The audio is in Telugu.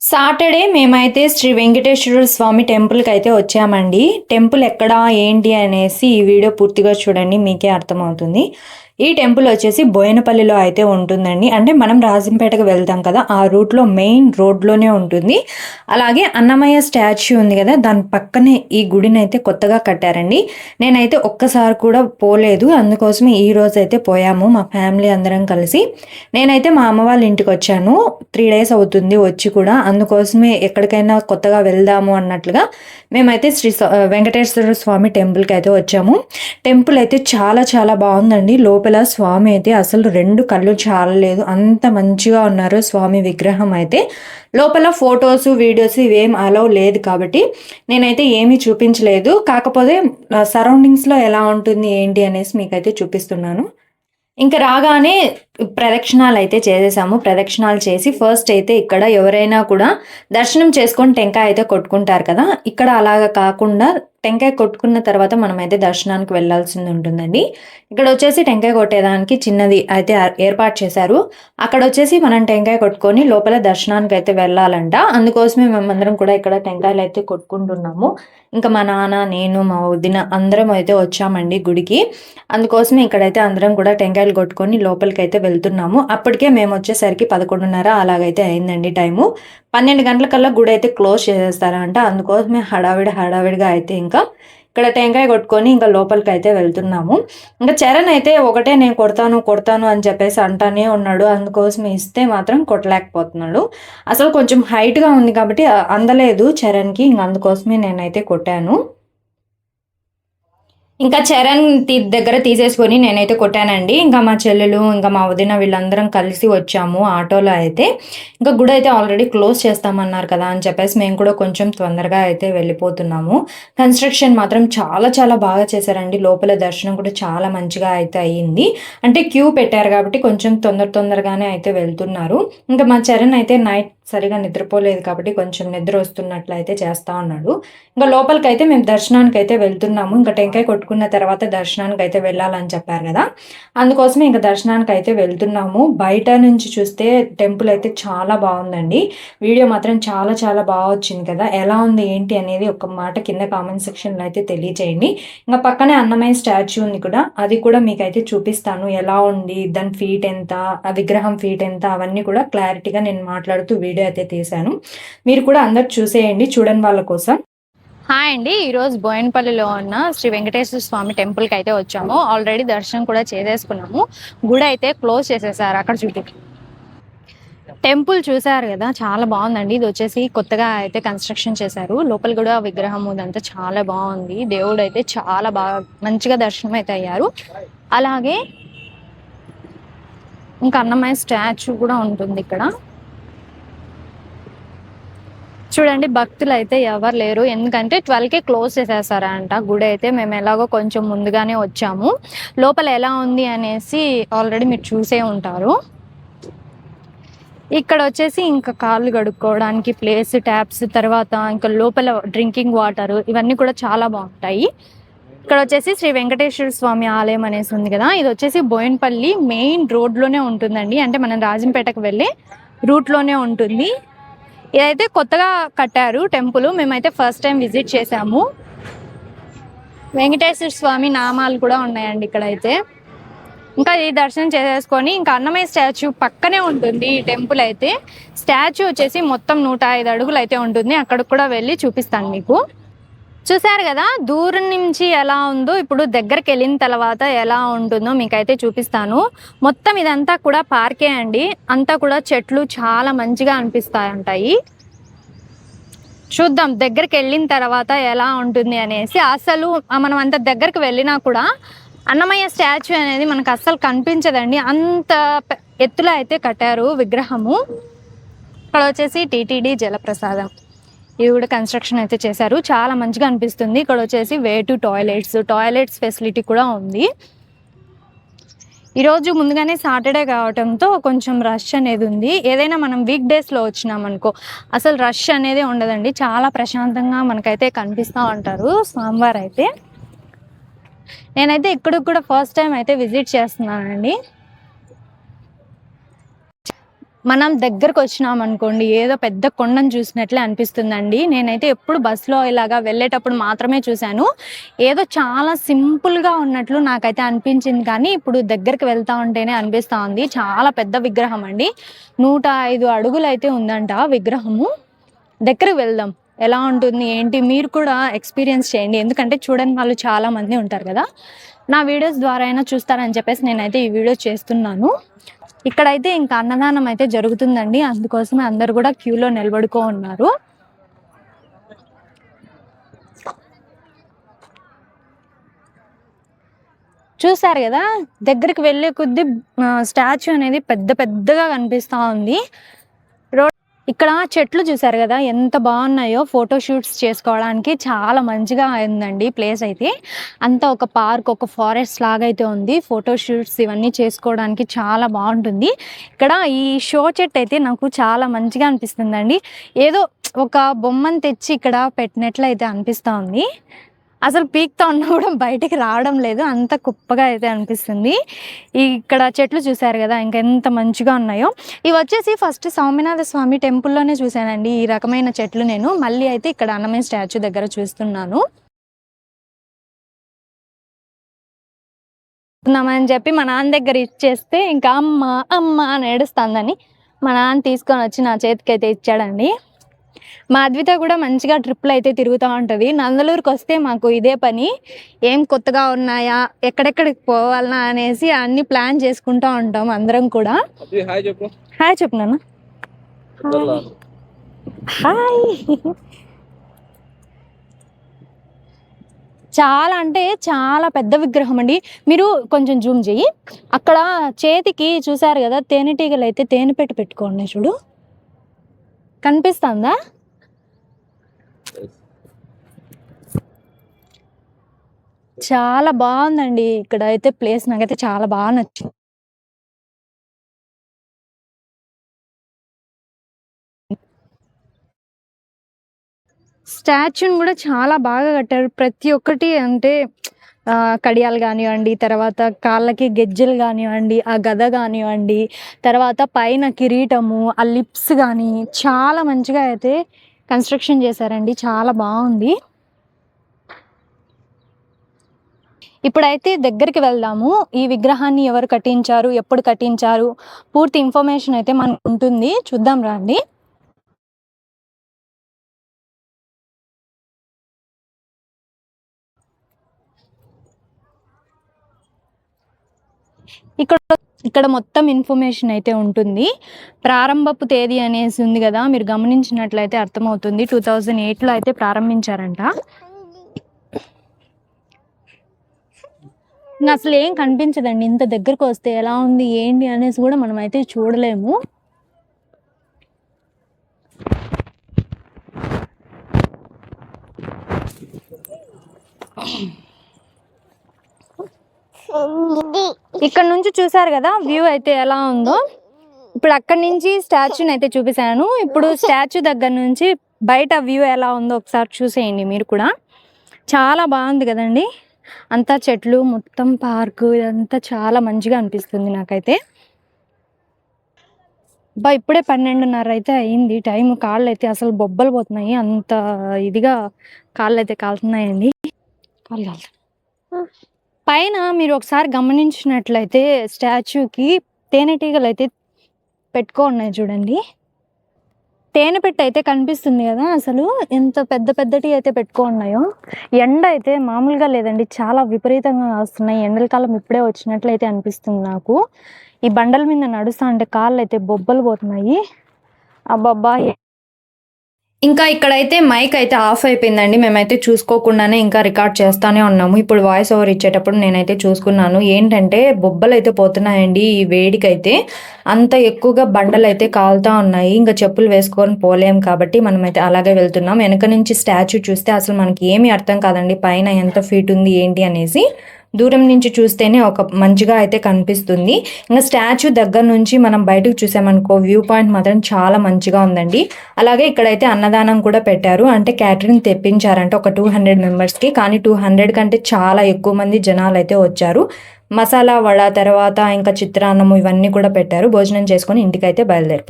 సాటర్డే మేమైతే శ్రీ వెంకటేశ్వర స్వామి టెంపుల్కి అయితే వచ్చామండి. టెంపుల్ ఎక్కడ ఏంటి అనేసి ఈ వీడియో పూర్తిగా చూడండి మీకే అర్థమవుతుంది. ఈ టెంపుల్ వచ్చేసి బోయనపల్లిలో అయితే ఉంటుందండి. అంటే మనం రాజంపేటకు వెళ్తాం కదా ఆ రూట్లో మెయిన్ రోడ్లోనే ఉంటుంది. అలాగే అన్నమయ్య స్టాచ్యూ ఉంది కదా దాని పక్కనే ఈ గుడిని అయితే కొత్తగా కట్టారండి. నేనైతే ఒక్కసారి కూడా పోలేదు అందుకోసమే ఈ రోజు అయితే పోయాము మా ఫ్యామిలీ అందరం కలిసి. నేనైతే మా అమ్మ వాళ్ళ ఇంటికి వచ్చాను త్రీ డేస్ అవుతుంది వచ్చి కూడా అందుకోసమే ఎక్కడికైనా కొత్తగా వెళ్దాము అన్నట్లుగా మేమైతే శ్రీ వెంకటేశ్వర స్వామి టెంపుల్కి అయితే వచ్చాము. టెంపుల్ అయితే చాలా చాలా బాగుందండి లోపల స్వామి అయితే అసలు రెండు కళ్ళు చాలలేదు. అంత మంచిగా ఉన్నారు స్వామి విగ్రహం అయితే. లోపల ఫొటోస్ వీడియోస్ ఇవేం అలౌ లేదు కాబట్టి నేనైతే ఏమీ చూపించలేదు. కాకపోతే సరౌండింగ్స్లో ఎలా ఉంటుంది ఏంటి అనేసి మీకైతే చూపిస్తున్నాను. ఇంకా రాగానే ప్రదక్షిణాలు అయితే చేసేసాము. ప్రదక్షిణాలు చేసి ఫస్ట్ అయితే ఇక్కడ ఎవరైనా కూడా దర్శనం చేసుకొని టెంకాయ అయితే కొట్టుకుంటారు కదా. ఇక్కడ అలాగా కాకుండా టెంకాయ కొట్టుకున్న తర్వాత మనం అయితే దర్శనానికి వెళ్ళాల్సింది ఉంటుందండి. ఇక్కడ వచ్చేసి టెంకాయ కొట్టేదానికి చిన్నది అయితే ఏర్పాటు చేశారు. అక్కడ వచ్చేసి మనం టెంకాయ కొట్టుకొని లోపల దర్శనానికి అయితే వెళ్ళాలంట. అందుకోసమే మేమందరం కూడా ఇక్కడ టెంకాయలు అయితే కొట్టుకుంటున్నాము. ఇంకా మా నాన్న నేను మా వదిన అందరం అయితే వచ్చామండి గుడికి. అందుకోసమే ఇక్కడైతే అందరం కూడా టెంకాయలు కొట్టుకొని లోపలికి అయితే వెళ్తున్నాము. అప్పటికే మేము వచ్చేసరికి పదకొండున్నర అలాగైతే అయిందండి టైము. పన్నెండు గంటలకల్లా గుడి అయితే క్లోజ్ చేసేస్తారంట. అందుకోసమే హడావిడి హడావిడిగా అయితే ఇంకా ఇక్కడ టెంకాయ కొట్టుకొని ఇంకా లోపలికి అయితే వెళ్తున్నాము. ఇంకా చరణ్ అయితే ఒకటే నేను కొడతాను కొడతాను అని చెప్పేసి అంటానే ఉన్నాడు. అందుకోసం ఇస్తే మాత్రం కొట్టలేకపోతున్నాడు. అసలు కొంచెం హైట్గా ఉంది కాబట్టి అందలేదు చరణ్కి. ఇంక అందుకోసమే నేనైతే కొట్టాను. ఇంకా చరణ్ దగ్గర తీసేసుకొని నేనైతే కొట్టానండి. ఇంకా మా చెల్లెలు ఇంకా మా వదిన వీళ్ళందరం కలిసి వచ్చాము ఆటోలో అయితే. ఇంకా గుడి అయితే ఆల్రెడీ క్లోజ్ చేస్తామన్నారు కదా అని చెప్పేసి మేము కూడా కొంచెం తొందరగా అయితే వెళ్ళిపోతున్నాము. కన్స్ట్రక్షన్ మాత్రం చాలా చాలా బాగా చేశారండి. లోపల దర్శనం కూడా చాలా మంచిగా అయితే అయ్యింది అంటే క్యూ పెట్టారు కాబట్టి కొంచెం తొందర తొందరగానే అయితే వెళ్తున్నారు. ఇంకా మా చరణ్ అయితే నైట్ సరిగా నిద్రపోలేదు కాబట్టి కొంచెం నిద్ర వస్తున్నట్లు అయితే ఉన్నాడు. ఇంకా లోపలికైతే మేము దర్శనానికి అయితే వెళ్తున్నాము. ఇంకా టెంకాయ కొట్టుకున్న తర్వాత దర్శనానికి అయితే వెళ్ళాలని చెప్పారు కదా. అందుకోసమే ఇంకా దర్శనానికి అయితే వెళ్తున్నాము. బయట నుంచి చూస్తే టెంపుల్ అయితే చాలా బాగుందండి. వీడియో మాత్రం చాలా చాలా బాగా వచ్చింది కదా. ఎలా ఉంది ఏంటి అనేది ఒక మాట కింద కామెంట్ సెక్షన్లో అయితే తెలియజేయండి ఇంకా పక్కనే అన్నమయ్య స్టాచ్యూ ఉంది కూడా. అది కూడా మీకైతే చూపిస్తాను. ఎలా ఉంది దాని ఫీట్ ఎంత ఆ విగ్రహం ఫీట్ ఎంత అవన్నీ కూడా క్లారిటీగా నేను మాట్లాడుతూ వీడియో అయితే తీశాను. మీరు కూడా అందరు చూసేయండి చూడని వాళ్ళ కోసం. హాయ్ అండి ఈరోజు బోయన్పల్లిలో ఉన్న శ్రీ వెంకటేశ్వర స్వామి టెంపుల్కి అయితే వచ్చాము. ఆల్రెడీ దర్శనం కూడా చేసేసుకున్నాము. గుడి అయితే క్లోజ్ చేసేసారు అక్కడ చుట్టూ టెంపుల్ చూసారు కదా చాలా బాగుందండి. ఇది వచ్చేసి కొత్తగా అయితే కన్స్ట్రక్షన్ చేశారు. లోపల కూడా విగ్రహం ఇదంతా చాలా బాగుంది. దేవుడు అయితే చాలా బాగా మంచిగా దర్శనం అయితే అయ్యారు. అలాగే ఇంకా అన్నమయ్య స్టాచ్యూ కూడా ఉంటుంది ఇక్కడ. చూడండి భక్తులు అయితే ఎవరు లేరు. ఎందుకంటే ట్వెల్వ్కే క్లోజ్ చేసేసారంట. గుడి అయితే మేము ఎలాగో కొంచెం ముందుగానే వచ్చాము. లోపల ఎలా ఉంది అనేసి ఆల్రెడీ మీరు చూసే ఉంటారు. ఇక్కడ వచ్చేసి ఇంకా కాళ్ళు కడుక్కోవడానికి ప్లేస్ ట్యాప్స్ తర్వాత ఇంకా లోపల డ్రింకింగ్ వాటర్ ఇవన్నీ కూడా చాలా బాగుంటాయి. ఇక్కడ వచ్చేసి శ్రీ వెంకటేశ్వర స్వామి ఆలయం అనేసి ఉంది కదా. ఇది వచ్చేసి బోయన్పల్లి మెయిన్ రోడ్లోనే ఉంటుందండి. అంటే మనం రాజంపేటకు వెళ్ళే రూట్లోనే ఉంటుంది. ఇదైతే కొత్తగా కట్టారు టెంపుల్. మేమైతే ఫస్ట్ టైం విజిట్ చేసాము వెంకటేశ్వర స్వామి నామాలు కూడా ఉన్నాయండి ఇక్కడ అయితే ఇంకా ఈ దర్శనం చేసేసుకొని ఇంకా అన్నమయ్య స్టాచ్యూ పక్కనే ఉంటుంది ఈ టెంపుల్ అయితే. స్టాచ్యూ వచ్చేసి మొత్తం నూట ఐదు అడుగులు అయితే ఉంటుంది. అక్కడికి కూడా వెళ్ళి చూపిస్తాను మీకు. చూసారు కదా దూరం నుంచి ఎలా ఉందో ఇప్పుడు దగ్గరికి వెళ్ళిన తర్వాత ఎలా ఉంటుందో మీకైతే చూపిస్తాను. మొత్తం ఇదంతా కూడా పార్కే అండి. అంతా కూడా చెట్లు చాలా మంచిగా అనిపిస్తాయి ఉంటాయి చూద్దాం దగ్గరికి వెళ్ళిన తర్వాత ఎలా ఉంటుంది అనేసి. అసలు మనం అంత దగ్గరికి వెళ్ళినా కూడా అన్నమయ్య స్టాచ్యూ అనేది మనకు అస్సలు కనిపించదండి. అంత ఎత్తులో అయితే కట్టారు విగ్రహము. ఇక్కడ వచ్చేసి టీటీడీ జలప్రసాదం. ఇవి కూడా కన్స్ట్రక్షన్ అయితే చేశారు. చాలా మంచిగా అనిపిస్తుంది. ఇక్కడ వచ్చేసి way to toilets. Toilets facility కూడా ఉంది. ఈరోజు ముందుగానే సాటర్డే కావడంతో కొంచెం రష్ అనేది ఉంది. ఏదైనా మనం వీక్ డేస్లో వచ్చినామనుకో అసలు రష్ అనేది ఉండదండి. చాలా ప్రశాంతంగా మనకైతే కనిపిస్తూ ఉంటారు స్వామివారు అయితే నేనైతే ఇక్కడికి కూడా ఫస్ట్ టైం అయితే విజిట్ చేస్తున్నానండి. మనం దగ్గరకు వచ్చినాం అనుకోండి ఏదో పెద్ద కొండను చూసినట్లే అనిపిస్తుందండి. నేనైతే ఎప్పుడు బస్సులో ఇలాగా వెళ్ళేటప్పుడు మాత్రమే చూశాను. ఏదో చాలా సింపుల్గా ఉన్నట్లు నాకైతే అనిపించింది. కానీ ఇప్పుడు దగ్గరికి వెళ్తా ఉంటేనే అనిపిస్తూ ఉంది. చాలా పెద్ద విగ్రహం అండి. నూట ఐదు అడుగులు అయితే ఉందంట విగ్రహము. దగ్గరకు వెళ్దాం. ఎలా ఉంటుంది ఏంటి? మీరు కూడా ఎక్స్పీరియన్స్ చేయండి. ఎందుకంటే చూడని వాళ్ళు చాలా మంది ఉంటారు కదా. నా వీడియోస్ ద్వారా అయినా చూస్తారని చెప్పేసి నేనైతే ఈ వీడియో చేస్తున్నాను. ఇక్కడైతే ఇంకా అన్నదానం అయితే జరుగుతుందండి. అందుకోసమే అందరు కూడా క్యూలో నిలబడుకో ఉన్నారు. చూసారు కదా? దగ్గరికి వెళ్ళే కొద్దీ స్టాచ్యూ అనేది పెద్ద పెద్దగా కనిపిస్తూ ఉంది. ఇక్కడ చెట్లు చూసారు కదా ఎంత బాగున్నాయో ఫోటో షూట్స్ చేసుకోవడానికి చాలా మంచిగా ఉందండి ప్లేస్ అయితే. అంతా ఒక పార్క్ ఒక ఫారెస్ట్ లాగా అయితే ఉంది. ఫోటో షూట్స్ ఇవన్నీ చేసుకోవడానికి చాలా బాగుంటుంది. ఇక్కడ ఈ షో చెట్టు అయితే నాకు చాలా మంచిగా అనిపిస్తుందండి. ఏదో ఒక బొమ్మను తెచ్చి ఇక్కడ పెట్టినట్లు అయితే అనిపిస్తూ ఉంది. అసలు పీక్తో ఉన్నా కూడా బయటికి రావడం లేదు. అంత కుప్పగా అయితే అనిపిస్తుంది. ఇక్కడ చెట్లు చూసారు కదా ఇంకా ఎంత మంచిగా ఉన్నాయో. ఇవి వచ్చేసి ఫస్ట్ సౌమినాథ స్వామి టెంపుల్లోనే చూశానండి. ఈ రకమైన చెట్లు నేను. మళ్ళీ అయితే ఇక్కడ అన్నమయ్య స్టాచ్యూ దగ్గర చూస్తున్నాను. అని చెప్పి మా నాన్న దగ్గర ఇచ్చేస్తే ఇంకా అమ్మ అమ్మ అని ఏడుస్తుందని మా నాన్న తీసుకొని వచ్చి నా చేతికి అయితే ఇచ్చాడండి. మా అద్విత కూడా మంచిగా ట్రిప్లు అయితే తిరుగుతూ ఉంటుంది. నందలూరుకి వస్తే మాకు ఇదే పని. ఏం కొత్తగా ఉన్నాయా ఎక్కడెక్కడికి పోవాలనా అనేసి అన్ని ప్లాన్ చేసుకుంటూ ఉంటాం అందరం కూడా. హాయ్ చెప్పు. నాన్న. హాయ్. చాలా అంటే చాలా పెద్ద విగ్రహం అండి. మీరు కొంచెం జూమ్ చెయ్యి. అక్కడ చేతికి చూసారు కదా తేనెటీగలు అయితే తేనె పెట్టి పెట్టుకోండి చూడు. కనిపిస్తుందా? చాలా బాగుందండి. ఇక్కడ అయితే ప్లేస్ నాకైతే చాలా బాగా నచ్చింది స్టాచ్యూని కూడా చాలా బాగా కట్టారు. ప్రతి ఒక్కటి అంటే కడియాలు కానివ్వండి తర్వాత కాళ్ళకి గెజ్జెలు కానివ్వండి ఆ గద కానివ్వండి తర్వాత పైన కిరీటము ఆ లిప్స్ కానీ చాలా మంచిగా అయితే కన్స్ట్రక్షన్ చేశారండి. చాలా బాగుంది. ఇప్పుడైతే దగ్గరికి వెళ్దాము. ఈ విగ్రహాన్ని ఎవరు కట్టించారు? ఎప్పుడు కట్టించారు? పూర్తి ఇన్ఫర్మేషన్ అయితే మనకు ఉంటుంది. చూద్దాం రండి. ఇక్కడ ఇక్కడ మొత్తం ఇన్ఫర్మేషన్ అయితే ఉంటుంది. ప్రారంభపు తేదీ అనేసి ఉంది కదా మీరు గమనించినట్లయితే అర్థమవుతుంది. టూ థౌజండ్ ఎయిట్లో అయితే ప్రారంభించారంట. ఇంకా అసలు ఏం కనిపించదండి? ఇంత దగ్గరకు వస్తే ఎలా ఉంది ఏంటి అనేసి కూడా మనం అయితే చూడలేము. ఇక్కడ నుంచి చూసారు కదా వ్యూ అయితే ఎలా ఉందో? ఇప్పుడు అక్కడి నుంచి స్టాచ్యూని అయితే చూపిస్తాను. ఇప్పుడు స్టాచ్యూ దగ్గర నుంచి బయట వ్యూ ఎలా ఉందో ఒకసారి చూసేయండి మీరు కూడా. చాలా బాగుంది కదండి. అంతా చెట్లు మొత్తం పార్కు ఇదంతా చాలా మంచిగా అనిపిస్తుంది నాకైతే. బా ఇప్పుడే పన్నెండున్నర అయితే అయింది. టైం కాళ్ళు అయితే అసలు బొబ్బలు పోతున్నాయి. అంత ఇదిగా కాళ్ళు అయితే కాలుతున్నాయండి. కాళ్ళు కాలుతున్నాయి పైన మీరు ఒకసారి గమనించినట్లయితే స్టాచ్యూకి తేనెటీగలు అయితే పెట్టుకో ఉన్నాయి చూడండి. తేనె పెట్టి అయితే కనిపిస్తుంది కదా అసలు. ఎంత పెద్ద పెద్దటి అయితే పెట్టుకున్నాయో ఎండ అయితే మామూలుగా లేదండి చాలా విపరీతంగా వస్తున్నాయి ఎండల కాలం ఇప్పుడే వచ్చినట్లయితే అనిపిస్తుంది నాకు. ఈ బండల మీద నడుస్తా అంటే కాళ్ళు అయితే బొబ్బలు పోతున్నాయి. అబ్బబ్బా ఇంకా ఇక్కడైతే మైక్ అయితే ఆఫ్ అయిపోయిందండి. మేమైతే చూసుకోకుండానే ఇంకా రికార్డ్ చేస్తానే ఉన్నాము. ఇప్పుడు వాయిస్ ఓవర్ ఇచ్చేటప్పుడు నేనైతే చూసుకున్నాను. ఏంటంటే బొబ్బలు అయితే పోతున్నాయండి ఈ వేడికైతే. అంత ఎక్కువగా బండలు అయితే కాలుతా ఉన్నాయి. ఇంకా చెప్పులు వేసుకొని పోలేం కాబట్టి మనమైతే అలాగే వెళ్తున్నాం. వెనక నుంచి స్టాచ్యూ చూస్తే అసలు మనకి ఏమీ అర్థం కాదండి. పైన ఎంత ఫీట్ ఉంది ఏంటి అనేసి. దూరం నుంచి చూస్తేనే ఒక మంచిగా అయితే కనిపిస్తుంది. ఇంకా స్టాచ్యూ దగ్గర నుంచి మనం బయటకు చూసామనుకో వ్యూ పాయింట్ మాత్రం చాలా మంచిగా ఉందండి. అలాగే ఇక్కడైతే అన్నదానం కూడా పెట్టారు. అంటే క్యాటరింగ్ తెప్పించారంటే ఒక టూ హండ్రెడ్ మెంబర్స్కి. కానీ టూ హండ్రెడ్ కంటే చాలా ఎక్కువ మంది జనాలు అయితే వచ్చారు. మసాలా వడ తర్వాత ఇంకా చిత్రాన్నము ఇవన్నీ కూడా పెట్టారు. భోజనం చేసుకొని ఇంటికైతే బయలుదేరి